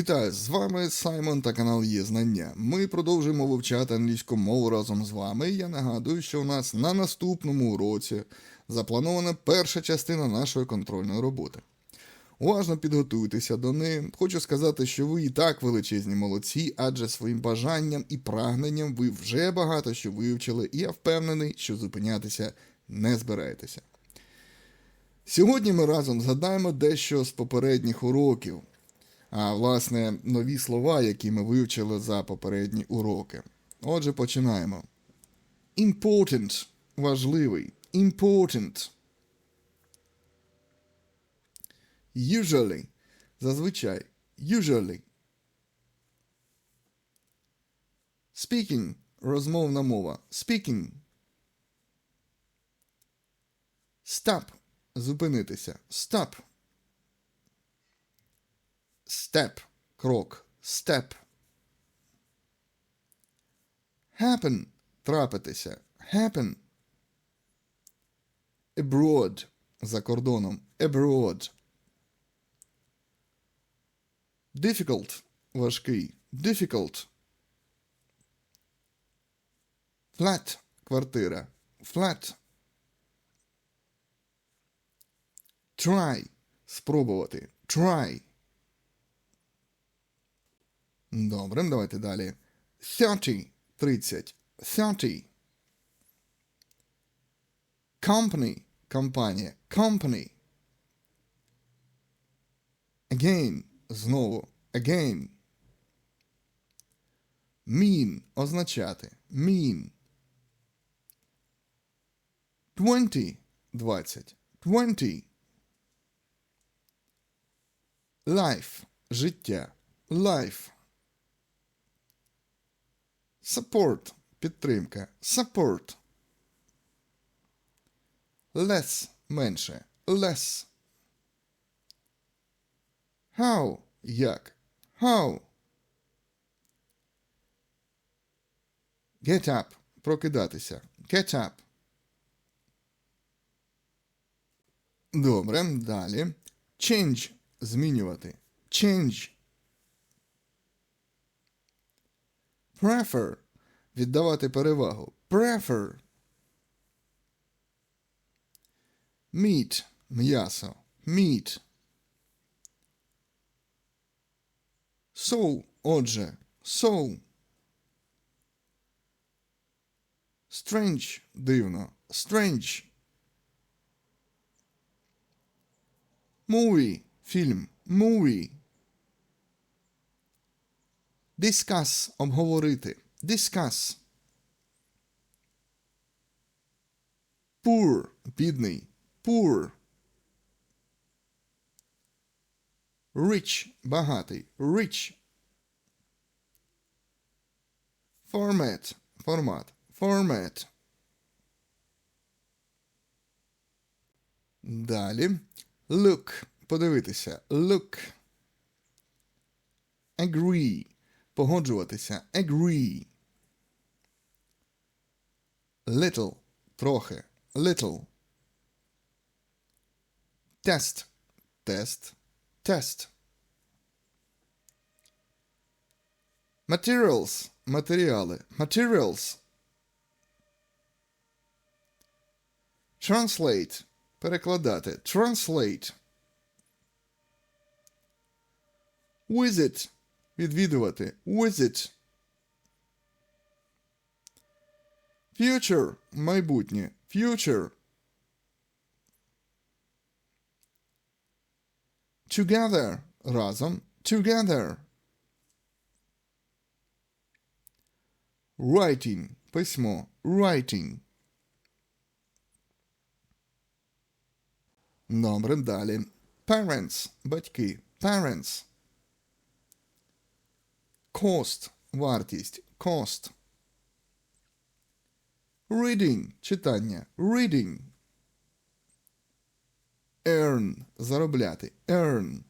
Вітаю! З вами Саймон та канал Є Знання. Ми продовжуємо вивчати англійську мову разом з вами. Я нагадую, що у нас на наступному уроці запланована перша частина нашої контрольної роботи. Уважно підготуйтеся до неї. Хочу сказати, що ви і так величезні молодці, адже своїм бажанням і прагненням ви вже багато що вивчили, і я впевнений, що зупинятися не збираєтеся. Сьогодні ми разом згадаємо дещо з попередніх уроків, а власне нові слова, які ми вивчили за попередні уроки. Отже, починаємо. Important важливий. Important. Usually. Зазвичай. Usually. Speaking. Розмовна мова. Speaking. Stop. Зупинитися. Stop. Step. Крок. Step. Happen. Трапитися. Happen. Abroad. За кордоном. Abroad. Difficult. Важкий. Difficult. Flat. Квартира. Flat. Try. Спробувати. Try. Добре, давайте далі. 30. 30. 30. Company. Компанія. Company. Again. Знову. Again. Mean. Означати. Mean. 20. 20. 20. Life. Життя. Life. Support. Підтримка. Support. Less. Менше. Less. How. Як. How. Get up. Прокидатися. Get up. Добре, далі. Change. Змінювати. Change. Prefer. Віддавати перевагу. Prefer. Meat. М'ясо. Meat. So. Отже. So. Strange. Дивно. Strange. Movie. Фільм. Movie. Discuss. Обговорити. Discuss. Poor. Бідний. Poor. Rich. Багатий. Rich. Format. Формат. Format. Далі. Look. Подивитися. Look. Agree. Погоджуватися. Agree. Little. Трохи. Little. Test. Тест. Test. Materials. Матеріали. Materials. Translate. Перекладати. Translate. Visit. Відвідувати. Visit. Future. Майбутнє. Future. Together. Разом. Together. Writing. Письмо. Writing. Добре, далі. Parents. Батьки. Parents. Cost – вартість. Cost. Reading – читання. Reading. Earn – заробляти. Earn.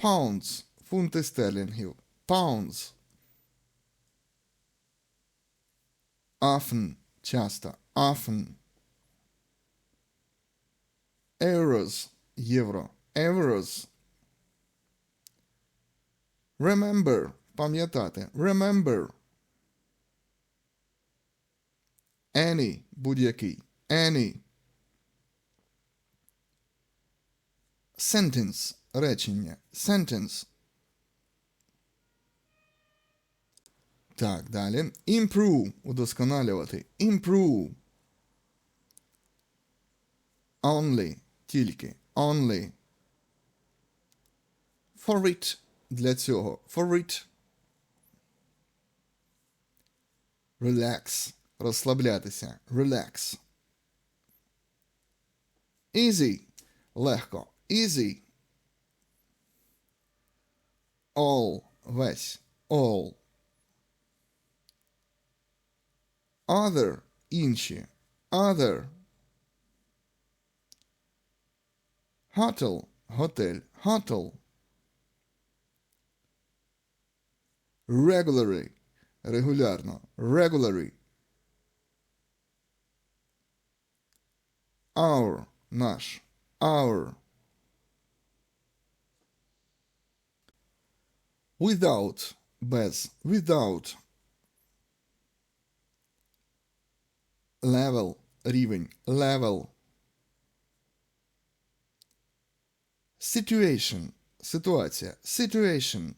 Pounds – фунти стерлінгів. Pounds. Often – часто. Often. Euros – євро. Euros. Remember. Пам'ятати. Remember. Any. Будь-який. Any. Sentence. Речення. Sentence. Так, далі. Improve. Удосконалювати. Improve. Only. Тільки. Only. For it. Для цього. For it. Relax. Розслаблятися. Relax. Easy. Легко. Easy. All. Весь. All. Other. Інші. Other. Hotel. Готель. Hotel. Regularly. Регулярно. Regularly. Our. Наш. Our. Without. Без. Without. Level. Рівень. Level. Situation. Ситуація. Situation.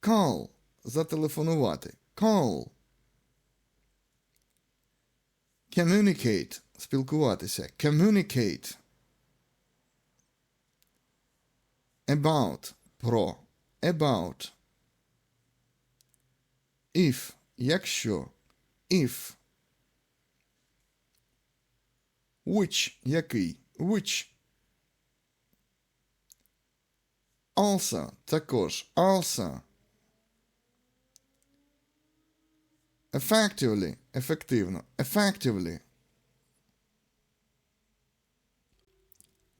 Call. Зателефонувати. Call. Communicate. Спілкуватися. Communicate. About. Про. About. If. Якщо. If. Which. Який. Which. Also. Також. Also. Effectively. Ефективно. Effectively.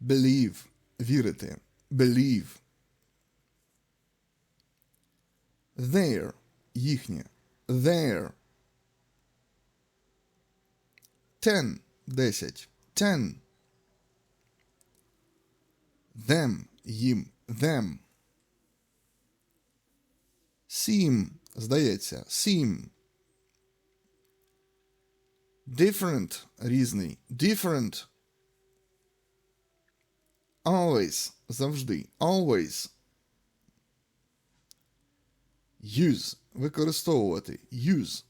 Believe. Вірити. Believe. Their. Їхнє. Their. Ten. Десять. Ten. Them. Їм. Them. Seem. Здається. Seem. Different. Різний. Different. Always. Завжди. Always. Use. Використовувати. Use.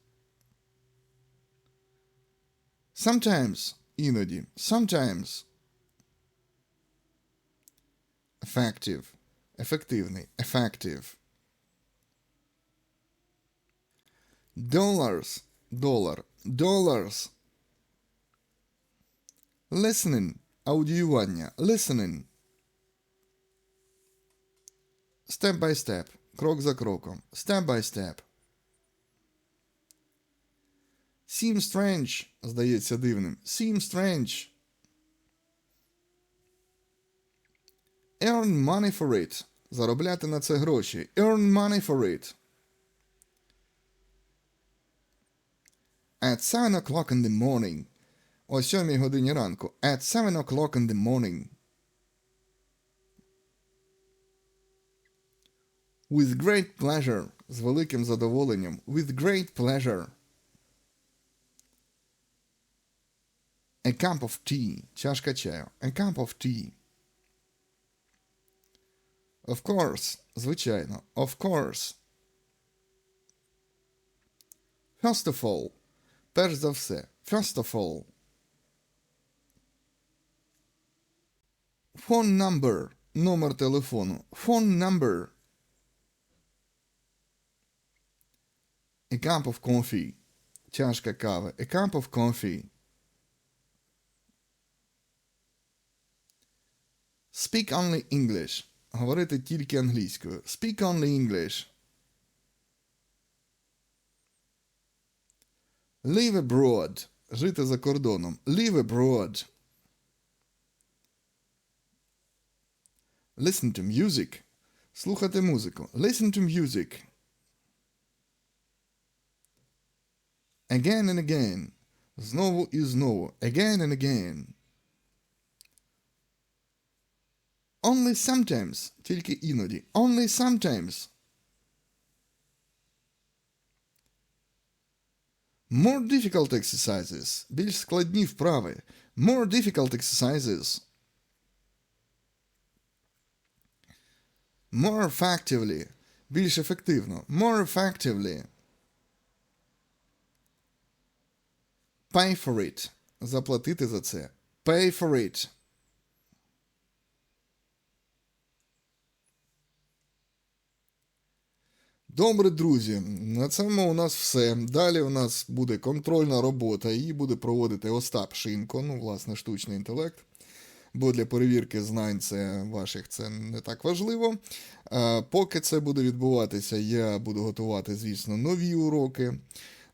Sometimes. Іноді. Sometimes. Effective. Ефективний. Effective. Dollars. Долар. Dollars. Listening. Аудіювання. Listening. Step by step. Крок за кроком. Step by step. Seem strange. Здається дивним. Seem strange. Earn money for it. Заробляти на це гроші. Earn money for it. At 7 o'clock in the morning. О 7 годині ранку. At 7 o'clock in the morning. With great pleasure. З великим задоволенням. With great pleasure. A cup of tea. Чашка чаю. A cup of tea. Of course. Звичайно. Of course. First of all. Перш за все. First of all. Phone number. Номер телефону. Phone number. A cup of coffee. Чашка кави. A cup of coffee. Speak only English. Говорити тільки англійською. Speak only English. Live abroad. Жити за кордоном. Live abroad. Listen to music. Слухати музику. Listen to music. Again and again. Знову і знову. Again and again. Only sometimes. Тільки іноді. Only sometimes. More difficult exercises. Більш складні вправи. More difficult exercises. More effectively. Більш ефективно. More effectively. Pay for it. Заплатити за це. Pay for it. Добре, друзі, на цьому у нас все. Далі у нас буде контрольна робота, її буде проводити Остап Шинко, ну, власне, штучний інтелект. Бо для перевірки знань це ваших це не так важливо. А, поки це буде відбуватися, я буду готувати, звісно, нові уроки.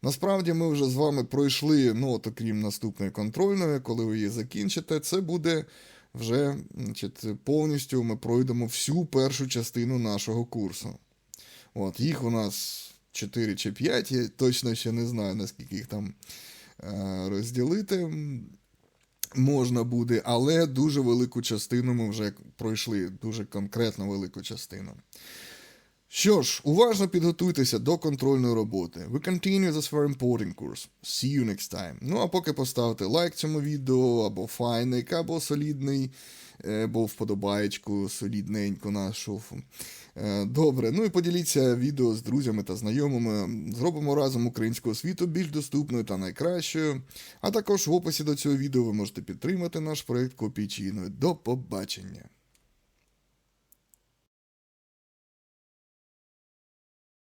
Насправді ми вже з вами пройшли, ну, от, окрім наступної контрольної, коли ви її закінчите, це буде вже значить, повністю ми пройдемо всю першу частину нашого курсу. От, їх у нас 4 чи 5, я точно ще не знаю, наскільки їх там е, розділити можна буде, але дуже велику частину ми вже пройшли, дуже конкретно велику частину. Що ж, уважно підготуйтеся до контрольної роботи. We continue this very important course. See you next time. Ну а поки поставте лайк цьому відео, або файник, або солідний, е, або вподобаєчку солідненьку нашу. Е, Добре, ну і поділіться відео з друзями та знайомими. Зробимо разом українську освіту більш доступною та найкращою. А також в описі до цього відео ви можете підтримати наш проект копійчиною. До побачення!